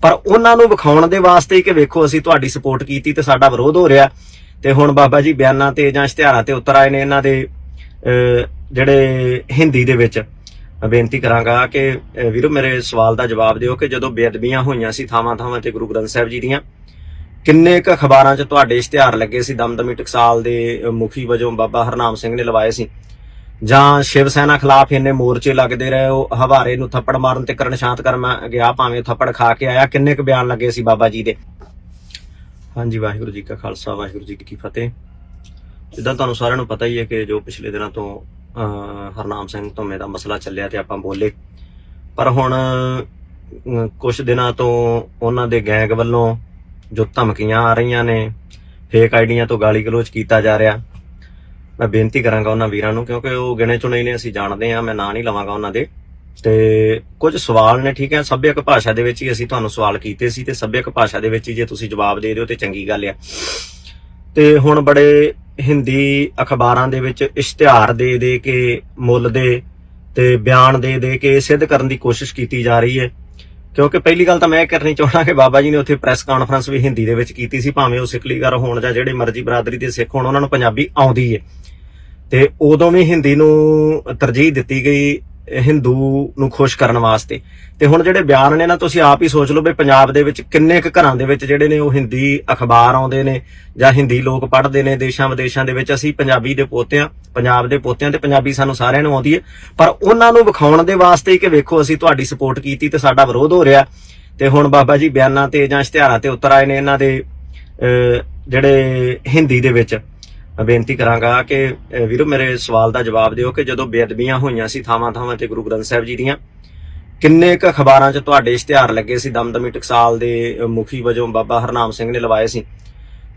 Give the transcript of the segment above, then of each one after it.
ਪਰ ਉਹਨਾਂ ਨੂੰ ਵਿਖਾਉਣ ਦੇ ਵਾਸਤੇ ਕਿ ਵੇਖੋ ਅਸੀਂ ਤੁਹਾਡੀ ਸਪੋਰਟ ਕੀਤੀ ਤੇ ਸਾਡਾ ਵਿਰੋਧ ਹੋ ਰਿਹਾ। ਤੇ ਹੁਣ ਬਾਬਾ ਜੀ ਬਿਆਨਾਂ ਤੇ ਜਾਂ ਇਸ਼ਤਿਹਾਰਾਂ ਤੇ ਉਤਰ ਆਏ ਨੇ ਇਹਨਾਂ ਦੇ ਅਹ, ਜਿਹੜੇ ਹਿੰਦੀ ਦੇ ਵਿੱਚ। ਬੇਨਤੀ ਕਰਾਂਗਾ ਕਿ ਵੀਰੋ ਮੇਰੇ ਸਵਾਲ ਦਾ ਜਵਾਬ ਦਿਓ ਕਿ ਜਦੋਂ ਬੇਅਦਬੀਆਂ ਹੋਈਆਂ ਸੀ ਥਾਵਾਂ ਥਾਵਾਂ ਤੇ ਗੁਰੂ ਗ੍ਰੰਥ ਸਾਹਿਬ ਜੀ ਦੀਆਂ ਕਿੰਨੇ ਕ ਅਖਬਾਰਾਂ 'ਚ ਤੁਹਾਡੇ ਇਸ਼ਤਿਹਾਰ ਲੱਗੇ ਸੀ? ਦਮਦਮੀ ਟਕਸਾਲ ਦੇ ਮੁਖੀ ਵਜੋਂ ਬਾਬਾ ਹਰਨਾਮ ਸਿੰਘ ਨੇ ਲਵਾਏ ਸੀ। ਜਾਂ ਸ਼ਿਵ ਸੈਨਾ ਖਿਲਾਫ ਇੰਨੇ ਮੋਰਚੇ ਲੱਗਦੇ ਰਹੇ ਉਹ ਹਵਾਰੇ ਨੂੰ ਥੱਪੜ ਮਾਰਨ ਤੇ ਕਰਨ ਸ਼ਾਂਤ ਕਰਨ ਮੈਂ ਗਿਆ ਭਾਵੇਂ ਥੱਪੜ ਖਾ ਕੇ ਆਇਆ ਕਿੰਨੇ ਕੁ ਬਿਆਨ ਲੱਗੇ ਸੀ ਬਾਬਾ ਜੀ ਦੇ? ਹਾਂਜੀ ਵਾਹਿਗੁਰੂ ਜੀ ਕਾ ਖਾਲਸਾ ਵਾਹਿਗੁਰੂ ਜੀ ਕੀ ਫਤਿਹ। ਜਿੱਦਾਂ ਤੁਹਾਨੂੰ ਸਾਰਿਆਂ ਨੂੰ ਪਤਾ ਹੀ ਹੈ ਕਿ ਜੋ ਪਿਛਲੇ ਦਿਨਾਂ ਤੋਂ ਹਰਨਾਮ ਸਿੰਘ ਧੁੰਮੇ ਦਾ ਮਸਲਾ ਚੱਲਿਆ ਤੇ ਆਪਾਂ ਬੋਲੇ। ਪਰ ਹੁਣ ਅਹ, ਕੁਝ ਦਿਨਾਂ ਤੋਂ ਉਹਨਾਂ ਦੇ ਗੈਂਗ ਵੱਲੋਂ ਜੋ ਧਮਕੀਆਂ ਆ ਰਹੀਆਂ ਨੇ ਫੇਕ ਆਈਡੀਆਂ ਤੋਂ ਗਾਲੀ ਗਲੋਚ ਕੀਤਾ ਜਾ ਰਿਹਾ। ਮੈਂ ਬੇਨਤੀ ਕਰਾਂਗਾ ਉਹਨਾਂ ਵੀਰਾਂ ਨੂੰ, ਕਿਉਂਕਿ ਉਹ ਗਿਣੇ ਚੁਣੇ ਨੇ, ਅਸੀਂ ਜਾਣਦੇ ਆ ਮੈਂ ਨਾਂ ਨਹੀਂ ਲਵਾਂਗਾ ਉਹਨਾਂ ਦੇ। ਤੇ ਕੁਝ ਸਵਾਲ ਨੇ, ਠੀਕ ਹੈ, ਸੱਭਿਅਕ ਭਾਸ਼ਾ ਦੇ ਵਿੱਚ ਹੀ ਅਸੀਂ ਤੁਹਾਨੂੰ ਸਵਾਲ ਕੀਤੇ ਸੀ, ਤੇ ਸੱਭਿਅਕ ਭਾਸ਼ਾ ਦੇ ਵਿੱਚ ਹੀ ਜੇ ਤੁਸੀਂ ਜਵਾਬ ਦੇ ਦਿਓ, ਤੇ ਚੰਗੀ ਗੱਲ ਆ। ਤੇ ਹੁਣ ਬੜੇ ਹਿੰਦੀ ਅਖਬਾਰਾਂ ਦੇ ਵਿੱਚ ਇਸ਼ਤਿਹਾਰ ਦੇ ਦੇ ਕੇ, ਮੁੱਲ ਦੇ, ਤੇ ਬਿਆਨ ਦੇ ਦੇ ਕੇ ਸਿੱਧ ਕਰਨ ਦੀ ਕੋਸ਼ਿਸ਼ ਕੀਤੀ ਜਾ ਰਹੀ ਹੈ। ਕਿਉਂਕਿ ਪਹਿਲੀ ਗੱਲ ਤਾਂ ਮੈਂ ਇਹ ਕਰਨੀ ਚਾਹੁੰਦਾ ਕਿ ਬਾਬਾ ਜੀ ਨੇ ਉੱਥੇ ਪ੍ਰੈਸ ਕਾਨਫਰੰਸ ਵੀ ਹਿੰਦੀ ਦੇ ਵਿੱਚ ਕੀਤੀ ਸੀ, ਭਾਵੇਂ ਉਹ ਸਿੱਖਲੀਗਰ ਹੋਣ ਜਾਂ ਜਿਹੜੇ ਮਰਜ਼ੀ ਬਰਾਦਰੀ ਦੇ ਸਿੱਖ ਹੋਣ, ਉਹਨਾਂ ਨੂੰ ਪੰਜਾਬੀ ਆਉਂਦੀ ਹੈ। ਤੇ ਉਦੋਂ ਵੀ ਹਿੰਦੀ ਨੂੰ ਤਰਜੀਹ ਦਿੱਤੀ ਗਈ ਹਿੰਦੂ ਨੂੰ ਖੁਸ਼ ਕਰਨ ਵਾਸਤੇ। ਤੇ ਹੁਣ ਜਿਹੜੇ ਬਿਆਨ ਨੇ ਨਾ, ਤੁਸੀਂ ਆਪ ਹੀ ਸੋਚ ਲਓ ਵੀ ਪੰਜਾਬ ਦੇ ਵਿੱਚ ਕਿੰਨੇ ਕੁ ਘਰਾਂ ਦੇ ਵਿੱਚ ਜਿਹੜੇ ਨੇ ਉਹ ਹਿੰਦੀ ਅਖਬਾਰ ਆਉਂਦੇ ਨੇ ਜਾਂ ਹਿੰਦੀ ਲੋਕ ਪੜ੍ਹਦੇ ਨੇ ਦੇਸ਼ਾਂ ਵਿਦੇਸ਼ਾਂ ਦੇ ਵਿੱਚ। ਅਸੀਂ ਪੰਜਾਬੀ ਦੇ ਪੋਤਿਆਂ, ਪੰਜਾਬ ਦੇ ਪੋਤਿਆਂ ਤੇ ਪੰਜਾਬੀ ਸਾਨੂੰ ਸਾਰਿਆਂ ਨੂੰ ਆਉਂਦੀ ਹੈ। ਪਰ ਉਹਨਾਂ ਨੂੰ ਵਿਖਾਉਣ ਦੇ ਵਾਸਤੇ ਹੀ ਕਿ ਵੇਖੋ, ਅਸੀਂ ਤੁਹਾਡੀ ਸਪੋਰਟ ਕੀਤੀ ਤੇ ਸਾਡਾ ਵਿਰੋਧ ਹੋ ਰਿਹਾ। ਤੇ ਹੁਣ ਬਾਬਾ ਜੀ ਬਿਆਨਾਂ ਤੇ ਜਾਂ ਇਸ਼ਤਿਹਾਰਾਂ ਤੇ ਉਤਰ ਆਏ ਨੇ ਇਹਨਾਂ ਦੇ ਜਿਹੜੇ ਹਿੰਦੀ ਦੇ ਵਿੱਚ। ਬੇਨਤੀ ਕਰਾਂਗਾ ਕਿ ਵੀਰੋ ਮੇਰੇ ਸਵਾਲ ਦਾ ਜਵਾਬ ਦਿਓ ਕਿ ਜਦੋਂ ਬੇਅਦਬੀਆਂ ਹੋਈਆਂ ਸੀ ਥਾਵਾਂ ਥਾਵਾਂ ਤੇ ਗੁਰੂ ਗ੍ਰੰਥ ਸਾਹਿਬ ਜੀ ਦੀਆਂ, ਕਿੰਨੇ ਕ ਅਖਬਾਰਾਂ 'ਚ ਤੁਹਾਡੇ ਇਸ਼ਤਿਹਾਰ ਲੱਗੇ ਸੀ? ਦਮਦਮੀ ਟਕਸਾਲ ਦੇ ਮੁਖੀ ਵਜੋਂ ਬਾਬਾ ਹਰਨਾਮ ਸਿੰਘ ਨੇ ਲਵਾਏ ਸੀ।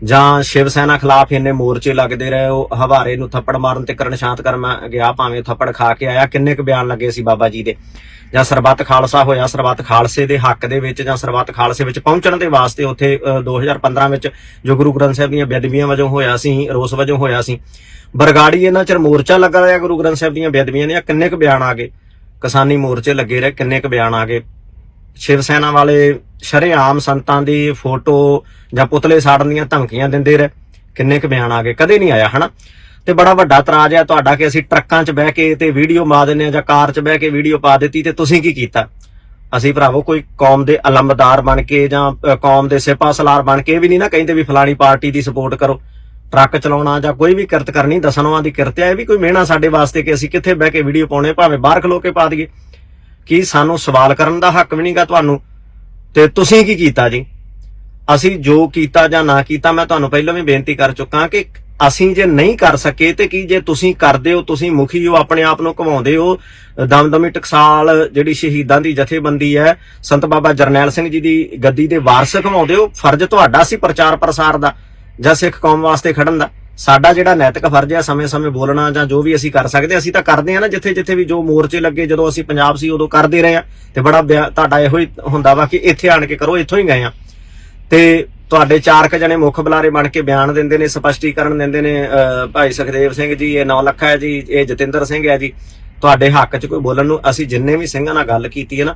ਜਾਂ ਸ਼ਿਵ ਸੈਨਾ ਖਿਲਾਫ ਇੰਨੇ ਮੋਰਚੇ ਲੱਗਦੇ ਰਹੇ ਉਹ ਹਵਾਰੇ ਨੂੰ ਥੱਪੜ ਮਾਰਨ ਤੇ ਕਰਨ ਸ਼ਾਂਤ ਕਰਨ ਗਿਆ ਭਾਵੇਂ ਥੱਪੜ ਖਾ ਕੇ ਆਇਆ ਕਿੰਨੇ ਕੁ ਬਿਆਨ ਲੱਗੇ ਸੀ ਬਾਬਾ ਜੀ ਦੇ? ਜਾਂ ਸਰਬੱਤ ਖਾਲਸਾ ਹੋਇਆ ਸਰਬੱਤ ਖਾਲਸੇ ਦੇ ਹੱਕ ਦੇ ਵਿੱਚ ਜਾਂ ਸਰਬੱਤ ਖਾਲਸੇ ਵਿੱਚ ਪਹੁੰਚਣ ਦੇ ਵਾਸਤੇ ਉੱਥੇ ਅਹ, 2015 ਵਿੱਚ ਜੋ ਗੁਰੂ ਗ੍ਰੰਥ ਸਾਹਿਬ ਦੀਆਂ ਬੇਅਦਬੀਆਂ ਵਜੋਂ ਹੋਇਆ ਸੀ ਰੋਸ ਵਜੋਂ ਹੋਇਆ ਸੀ ਬਰਗਾੜੀ ਇਹਨਾਂ ਚਿਰ ਮੋਰਚਾ ਲੱਗਾ ਰਿਹਾ ਗੁਰੂ ਗ੍ਰੰਥ ਸਾਹਿਬ ਦੀਆਂ ਬੇਅਦਬੀਆਂ ਦੀਆਂ ਕਿੰਨੇ ਕੁ ਬਿਆਨ ਆ ਗਏ? ਕਿਸਾਨੀ ਮੋਰਚੇ ਲੱਗੇ ਰਹੇ ਕਿੰਨੇ ਕੁ ਬਿਆਨ ਆ ਗਏ? ਸ਼ਿਵ ਸੈਨਾ ਵਾਲੇ ਸ਼ਰੇਆਮ ਸੰਤਾਂ ਦੀ ਫੋਟੋ ਜਾਂ ਪੁਤਲੇ ਸਾੜਨ ਦੀਆਂ ਧਮਕੀਆਂ ਦਿੰਦੇ ਰਹੇ। ਕਿੰਨੇ ਕੁ ਬਿਆਨ ਆ ਗਏ, ਕਦੇ ਨਹੀਂ ਆਇਆ, ਹਨਾ? ਤੇ ਬੜਾ ਵੱਡਾ ਤਰਾਜ ਹੈ ਤੁਹਾਡਾ ਕਿ ਅਸੀਂ ਟਰੱਕਾਂ 'ਚ ਬਹਿ ਕੇ ਤੇ ਵੀਡੀਓ ਮਾ ਦਿੰਨੇ ਆ ਜਾਂ ਕਾਰ 'ਚ ਬਹਿ ਕੇ ਵੀਡੀਓ ਪਾ ਦਿੱਤੀ ਤੇ ਤੁਸੀਂ ਕੀ ਕੀਤਾ? ਅਸੀਂ ਭਰਾਵੋ ਕੋਈ ਕੌਮ ਦੇ ਅਲਮਦਾਰ ਬਣ ਕੇ ਜਾਂ ਕੌਮ ਦੇ ਸਿਪਾ ਸਲਾਰ ਬਣ ਕੇ ਇਹ ਵੀ ਨਹੀਂ ਨਾ ਕਹਿੰਦੇ ਵੀ ਫਲਾਣੀ ਪਾਰਟੀ ਦੀ ਸਪੋਰਟ ਕਰੋ। ਟਰੱਕ ਚਲਾਉਣਾ ਜਾਂ ਕੋਈ ਵੀ ਕਿਰਤ ਕਰਨੀ ਦਸਨਵਾਂ ਦੀ ਕਿਰਤ ਹੈ ਇਹ ਵੀ ਕੋਈ ਮਿਹਣਾ ਸਾਡੇ ਵਾਸਤੇ ਕਿ ਅਸੀਂ ਕਿੱਥੇ ਬਹਿ ਕੇ ਵੀਡੀਓ ਪਾਉਣੇ ਭਾਵੇਂ ਬਾਹਰ ਖਲੋ ਕੇ ਪਾ ਦਈਏ। ਕੀ ਸਾਨੂੰ ਸਵਾਲ ਕਰਨ ਦਾ ਹੱਕ ਵੀ ਨਹੀਂਗਾ ਤੁਹਾਨੂੰ? ਤੇ ਤੁਸੀਂ ਕੀ ਕੀਤਾ ਜੀ? ਅਸੀਂ ਜੋ ਕੀਤਾ ਜਾਂ ਨਾ ਕੀਤਾ, ਮੈਂ ਤੁਹਾਨੂੰ ਪਹਿਲਾਂ ਵੀ ਬੇਨਤੀ ਕਰ ਚੁੱਕਾ ਕਿ ਅਸੀਂ ਜੇ ਨਹੀਂ ਕਰ ਸਕੇ ਤੇ ਕੀ ਜੇ ਤੁਸੀਂ ਕਰਦੇ ਹੋ, ਤੁਸੀਂ ਮੁਖੀ ਹੋ, ਆਪਣੇ ਆਪ ਨੂੰ ਘਵਾਉਂਦੇ ਹੋ? ਦਮਦਮੀ ਟਕਸਾਲ ਜਿਹੜੀ ਸ਼ਹੀਦਾਂ ਦੀ ਜਥੇਬੰਦੀ ਹੈ, ਸੰਤ ਬਾਬਾ ਜਰਨੈਲ ਸਿੰਘ ਜੀ ਦੀ ਗੱਦੀ ਦੇ ਵਾਰਸ ਘਵਾਉਂਦੇ ਹੋ? ਫਰਜ਼ ਤੁਹਾਡਾ ਸੀ ਪ੍ਰਚਾਰ ਪ੍ਰਸਾਰ ਦਾ ਜਾਂ ਸਿੱਖ ਕੌਮ ਵਾਸਤੇ ਖੜਨ ਦਾ? ਸਾਡਾ ਜਿਹੜਾ ਨੈਤਿਕ ਫਰਜ਼ ਹੈ ਸਮੇਂ-ਸਮੇਂ ਬੋਲਣਾ ਜਾਂ ਜੋ ਵੀ ਅਸੀਂ ਕਰ ਸਕਦੇ ਅਸੀਂ ਤਾਂ ਕਰਦੇ ਆ ਨਾ ਜਿੱਥੇ ਜਿੱਥੇ ਵੀ ਜੋ ਮੋਰਚੇ ਲੱਗੇ ਜਦੋਂ ਅਸੀਂ ਪੰਜਾਬ ਸੀ ਉਦੋਂ ਕਰਦੇ ਰਹੇ ਆ ਤੇ ਬੜਾ ਬਿਆ- ਤੁਹਾਡਾ ਇਹੋ ਹੀ ਹੁੰਦਾ ਵਾ ਕਿ ਇੱਥੇ ਆਣ ਕੇ ਕਰੋ ਇੱਥੋਂ ਹੀ ਗਏ ਆ ਤੇ ਤੁਹਾਡੇ ਚਾਰ ਕ ਜਣੇ ਮੁੱਖ ਬੁਲਾਰੇ ਬਣ ਕੇ ਬਿਆਨ ਦਿੰਦੇ ਨੇ ਸਪਸ਼ਟੀਕਰਨ ਦਿੰਦੇ ਨੇ ਅਹ, ਭਾਈ ਸੁਖਦੇਵ ਸਿੰਘ ਜੀ ਇਹ 9 ਲੱਖ ਹੈ ਜੀ ਇਹ ਜਤਿੰਦਰ ਸਿੰਘ ਹੈ ਜੀ। ਤੁਹਾਡੇ ਹੱਕ 'ਚ ਕੋਈ ਬੋਲਣ ਨੂੰ ਅਸੀਂ ਜਿੰਨੇ ਵੀ ਸਿੰਘਾਂ ਨਾਲ ਗੱਲ ਕੀਤੀ ਹੈ ਨਾ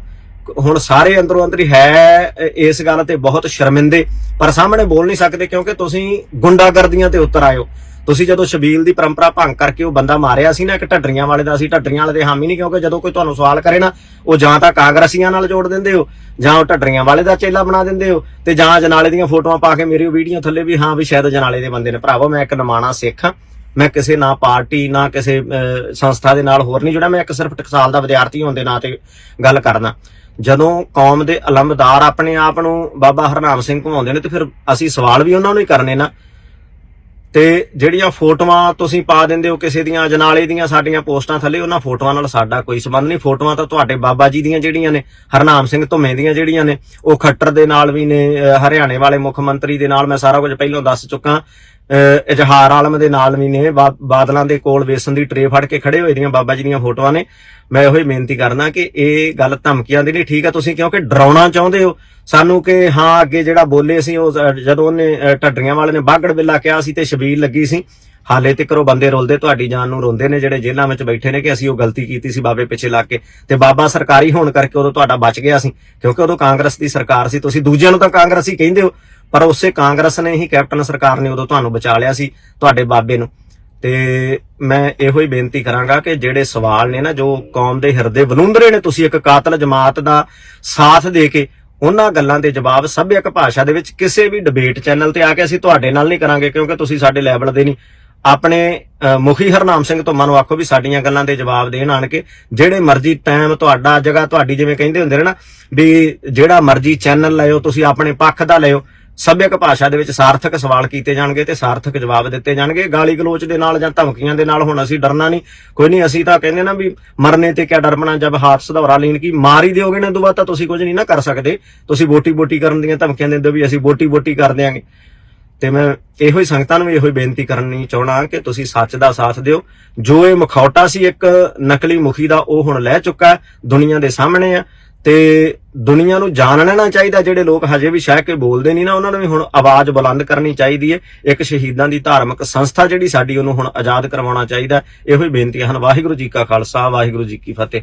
ਹੁਣ ਸਾਰੇ ਅੰਦਰੋਂ ਅੰਦਰ ਹੈ ਇਸ ਗੱਲ ਤੇ ਬਹੁਤ ਸ਼ਰਮਿੰਦੇ ਪਰ ਸਾਹਮਣੇ ਬੋਲ ਨਹੀਂ ਸਕਦੇ ਕਿਉਂਕਿ ਤੁਸੀਂ ਗੁੰਡਾਗਰਦੀਆਂ ਤੇ ਉਤਰ ਆਇਓ। ਤੁਸੀਂ ਜਦੋਂ ਸ਼ਬੀਲ ਦੀ ਪਰੰਪਰਾ ਭੰਗ ਕਰਕੇ ਉਹ ਬੰਦਾ ਮਾਰਿਆ ਸੀ ਨਾ ਇੱਕ ਢੱਡਰੀਆਂ ਵਾਲੇ ਦਾ ਅਸੀਂ ਢੱਡਰੀਆਂ ਵਾਲੇ ਦੇ ਹਾਮੀ ਨਹੀਂ ਕਿਉਂਕਿ ਜਦੋਂ ਕੋਈ ਤੁਹਾਨੂੰ ਸਵਾਲ ਕਰੇ ਨਾ ਉਹ ਜਾਂ ਤਾਂ ਕਾਂਗਰਸੀਆਂ ਨਾਲ ਜੋੜ ਦਿੰਦੇ ਹੋ ਜਾਂ ਉਹ ਢੱਡਰੀਆਂ ਵਾਲੇ ਦਾ ਚੇਲਾ ਬਣਾ ਦਿੰਦੇ ਹੋ ਤੇ ਜਾਂ ਜਨਾਲੇ ਦੀਆਂ ਫੋਟੋਆਂ ਪਾ ਕੇ ਮੇਰੀ ਵੀਡੀਓ ਥੱਲੇ ਵੀ ਹਾਂ ਵੀ ਸ਼ਾਇਦ ਜਨਾਲੇ ਦੇ ਬੰਦੇ ਨੇ। ਭਰਾਵੋ ਮੈਂ ਇੱਕ ਨਮਾਣਾ ਸਿੱਖ ਹਾਂ। ਮੈਂ ਕਿਸੇ ਨਾ ਪਾਰਟੀ ਨਾ ਕਿਸੇ ਅਹ, ਸੰਸਥਾ ਦੇ ਨਾਲ ਹੋਰ ਨਹੀਂ ਜੁੜਿਆ ਮੈਂ ਇੱਕ ਸਿਰਫ ਟਕਸਾਲ ਦਾ ਵਿਦਿਆਰਥੀ ਹੋਣ ਦੇ ਨਾਂ ਤੇ ਗੱਲ ਕਰਦਾ। ਜਦੋਂ ਕੌਮ ਦੇ ਅਲਮਦਾਰ ਆਪਣੇ ਆਪ ਨੂੰ ਬਾਬਾ ਹਰਨਾਮ ਸਿੰਘ ਘੁਮਾਉਂਦੇ ਨੇ ਤੇ ਫਿਰ ਅਸੀਂ ਸਵਾਲ ਵੀ ਉਹਨਾਂ ਨੂੰ ਹੀ ਕਰਨੇ ਨਾ। ਤੇ ਜਿਹੜੀਆਂ ਫੋਟੋਆਂ ਤੁਸੀਂ ਪਾ ਦਿੰਦੇ ਹੋ ਕਿਸੇ ਦੀਆਂ, ਜਨਾਲੇ ਦੀਆਂ, ਸਾਡੀਆਂ ਪੋਸਟਾਂ ਥੱਲੇ, ਉਹਨਾਂ ਫੋਟੋਆਂ ਨਾਲ ਸਾਡਾ ਕੋਈ ਸੰਬੰਧ ਨਹੀਂ। ਫੋਟੋਆਂ ਤਾਂ ਤੁਹਾਡੇ ਬਾਬਾ ਜੀ ਦੀਆਂ ਜਿਹੜੀਆਂ ਨੇ, ਹਰਨਾਮ ਸਿੰਘ ਧੁੰਮੇ ਦੀਆਂ ਜਿਹੜੀਆਂ ਨੇ, ਉਹ ਖੱਟਰ ਦੇ ਨਾਲ ਵੀ ਨੇ ਹਰਿਆਣੇ ਵਾਲੇ ਮੁੱਖ ਮੰਤਰੀ ਦੇ ਨਾਲ ਮੈਂ ਸਾਰਾ ਕੁਝ ਪਹਿਲਾਂ ਦੱਸ ਚੁੱਕਾ। ਇਜਹਾਰ ਆਲਮ ਦੇ ਨਾਲ ਵੀ ਨੇ ਬਾਦਲਾਂ ਦੇ ਕੋਲ ਵੇਸਣ ਦੀ ਟਰੇ ਫੜ ਕੇ ਖੜੇ ਹੋਏ ਦੀਆਂ ਬਾਬਾ ਜੀ ਦੀਆਂ ਫੋਟੋਆਂ ਨੇ। ਮੈਂ ਇਹੋ ਹੀ ਬੇਨਤੀ ਕਰਨਾ ਕਿ ਇਹ ਗੱਲ ਧਮਕੀਆਂ ਦੀ ਨਹੀਂ ਠੀਕ ਆ ਤੁਸੀਂ ਕਿਉਂਕਿ ਡਰਾਉਣਾ ਚਾਹੁੰਦੇ ਹੋ। ਸਾਨੂੰ ਕਿ ਹਾਂ ਅੱਗੇ ਜਿਹੜਾ ਬੋਲੇ ਸੀ ਉਹ ਜਦੋਂ ਉਹਨੇ ਅ, ਢੱਡਰੀਆਂ ਵਾਲੇ ਨੇ ਬਾਗੜ ਬਿੱਲਾ ਕਿਹਾ ਸੀ ਤੇ ਸ਼ਬੀਲ ਲੱਗੀ ਸੀ। ਹਾਲੇ ਤੱਕ ਉਹ ਬੰਦੇ ਰੋਲਦੇ ਤੁਹਾਡੀ ਜਾਨ ਨੂੰ ਰੋਂਦੇ ਨੇ, ਜਿਹੜੇ ਜੇਲ੍ਹਾਂ ਵਿੱਚ ਬੈਠੇ ਨੇ ਕਿ ਅਸੀਂ ਉਹ ਗਲਤੀ ਕੀਤੀ ਸੀ ਬਾਬੇ ਪਿੱਛੇ ਲੱਗ ਕੇ। ਤੇ ਬਾਬਾ ਸਰਕਾਰੀ ਹੋਣ ਕਰਕੇ ਉਦੋਂ ਤੁਹਾਡਾ ਬਚ ਗਿਆ ਸੀ, ਕਿਉਂਕਿ ਉਦੋਂ ਕਾਂਗਰਸ ਦੀ ਸਰਕਾਰ ਸੀ। ਤੁਸੀਂ ਦੂਜਿਆਂ ਨੂੰ ਤਾਂ ਕਾਂਗਰਸੀ ਕਹਿੰਦੇ ਹੋ, ਪਰ ਉਸੇ ਕਾਂਗਰਸ ਨੇ ਹੀ ਕੈਪਟਨ ਸਰਕਾਰ ਨੇ ਉਦੋਂ ਤੁਹਾਨੂੰ ਬਚਾ ਲਿਆ ਸੀ, ਤੁਹਾਡੇ ਬਾਬੇ ਨੂੰ। ਤੇ ਮੈਂ ਇਹੋ ਹੀ ਬੇਨਤੀ ਕਰਾਂਗਾ ਕਿ ਜਿਹੜੇ ਸਵਾਲ ਨੇ ਨਾ, ਜੋ ਕੌਮ ਦੇ ਹਿਰਦੇ ਬਲੁੰਦਰੇ ਨੇ, ਤੁਸੀਂ ਇੱਕ ਕਾਤਲ ਜਮਾਤ ਦਾ ਸਾਥ ਦੇ ਕੇ ਉਹਨਾਂ ਗੱਲਾਂ ਦੇ ਜਵਾਬ ਸਭਿਅਕ ਭਾਸ਼ਾ ਦੇ ਵਿੱਚ ਕਿਸੇ ਵੀ ਡਿਬੇਟ ਚੈਨਲ ਤੇ ਆ ਕੇ ਅਸੀਂ ਤੁਹਾਡੇ ਨਾਲ ਨਹੀਂ ਕਰਾਂਗੇ, ਕਿਉਂਕਿ ਤੁਸੀਂ ਸਾਡੇ ਲੈਵਲ ਦੇ ਨਹੀਂ। ਆਪਣੇ ਮੁਖੀ ਹਰਨਾਮ ਸਿੰਘ ਤੋਂ ਨੂੰ ਆਖੋ ਵੀ ਸਾਡੀਆਂ ਗੱਲਾਂ ਦੇ ਜਵਾਬ ਦੇਣ ਆਣ ਕੇ, ਜਿਹੜੇ ਮਰਜ਼ੀ ਟਾਈਮ ਤੁਹਾਡਾ, ਜਗ੍ਹਾ ਤੁਹਾਡੀ ਜਿਵੇਂ ਕਹਿੰਦੇ ਹੁੰਦੇ ਨੇ ਨਾ, ਵੀ ਜਿਹੜਾ ਮਰਜ਼ੀ ਚੈਨਲ ਲਿਓ ਤੁਸੀਂ ਆਪਣੇ ਪੱਖ ਦਾ ਲਿਓ ਸਭਿਅਕ ਭਾਸ਼ਾ ਦੇ ਵਿੱਚ ਸਾਰਥਕ ਸਵਾਲ ਕੀਤੇ ਜਾਣਗੇ ਤੇ ਸਾਰਥਕ ਜਵਾਬ ਦਿੱਤੇ ਜਾਣਗੇ। ਗਾਲੀ ਗਲੋਚ ਦੇ ਨਾਲ ਜਾਂ ਧਮਕੀਆਂ ਦੇ ਨਾਲ ਹੁਣ ਅਸੀਂ ਡਰਨਾ ਨਹੀਂ। ਕੋਈ ਨਹੀਂ, ਅਸੀਂ ਤਾਂ ਕਹਿੰਦੇ ਨਾ ਵੀ ਮਰਨੇ ਤੇ ਕਿਆ ਡਰਮਣਾ, ਜਦ ਹਾਥ ਸੁਧਾਰਾ ਲੀਨ ਕੀ ਮਾਰ ਹੀ ਦਿਓਗੇ ਤੋਂ ਬਾਅਦ ਤਾਂ ਤੁਸੀਂ ਕੁਝ ਨਹੀਂ ਨਾ ਕਰ ਸਕਦੇ। ਤੁਸੀਂ ਵੋਟੀ ਬੋਟੀ ਕਰਨ ਦੀਆਂ ਧਮਕੀਆਂ ਦਿੰਦੇ ਹੋ ਵੀ ਅਸੀਂ ਵੋਟੀ ਵੋਟੀ ਕਰ ਦਿਆਂਗੇ। ਤੇ ਮੈਂ ਇਹੋ ਹੀ ਸੰਗਤਾਂ ਨੂੰ ਵੀ ਇਹੋ ਹੀ ਬੇਨਤੀ ਕਰਨੀ ਚਾਹਣਾ ਕਿ ਤੁਸੀਂ ਸੱਚ ਦਾ ਸਾਥ ਦਿਓ। ਜੋ ਇਹ ਮਖੌਟਾ ਸੀ ਇੱਕ ਨਕਲੀ ਮੁਖੀ ਦਾ ਉਹ ਹੁਣ ਲੈ ਚੁੱਕਾ ਹੈ, ਦੁਨੀਆ ਦੇ ਸਾਹਮਣੇ ਆ। ਤੇ ਦੁਨੀਆ ਨੂੰ ਜਾਣ ਲੈਣਾ ਚਾਹੀਦਾ ਜਿਹੜੇ ਲੋਕ ਹਜੇ ਵੀ ਸ਼ਾਇਦ ਕਿ ਬੋਲਦੇ ਨਹੀਂ ਨਾ ਉਹਨਾਂ ਨੂੰ ਵੀ ਹੁਣ ਆਵਾਜ਼ ਬੁਲੰਦ ਕਰਨੀ ਚਾਹੀਦੀ ਹੈ ਇੱਕ ਸ਼ਹੀਦਾਂ ਦੀ ਧਾਰਮਿਕ ਸੰਸਥਾ ਜਿਹੜੀ ਸਾਡੀ ਉਹਨੂੰ ਹੁਣ ਆਜ਼ਾਦ ਕਰਵਾਉਣਾ ਚਾਹੀਦਾ। ਇਹੋ ਹੀ ਬੇਨਤੀਆਂ ਹਨ ਵਾਹਿਗੁਰੂ ਜੀ ਕਾ ਖਾਲਸਾ ਵਾਹਿਗੁਰੂ ਜੀ ਕੀ ਫਤਿਹ।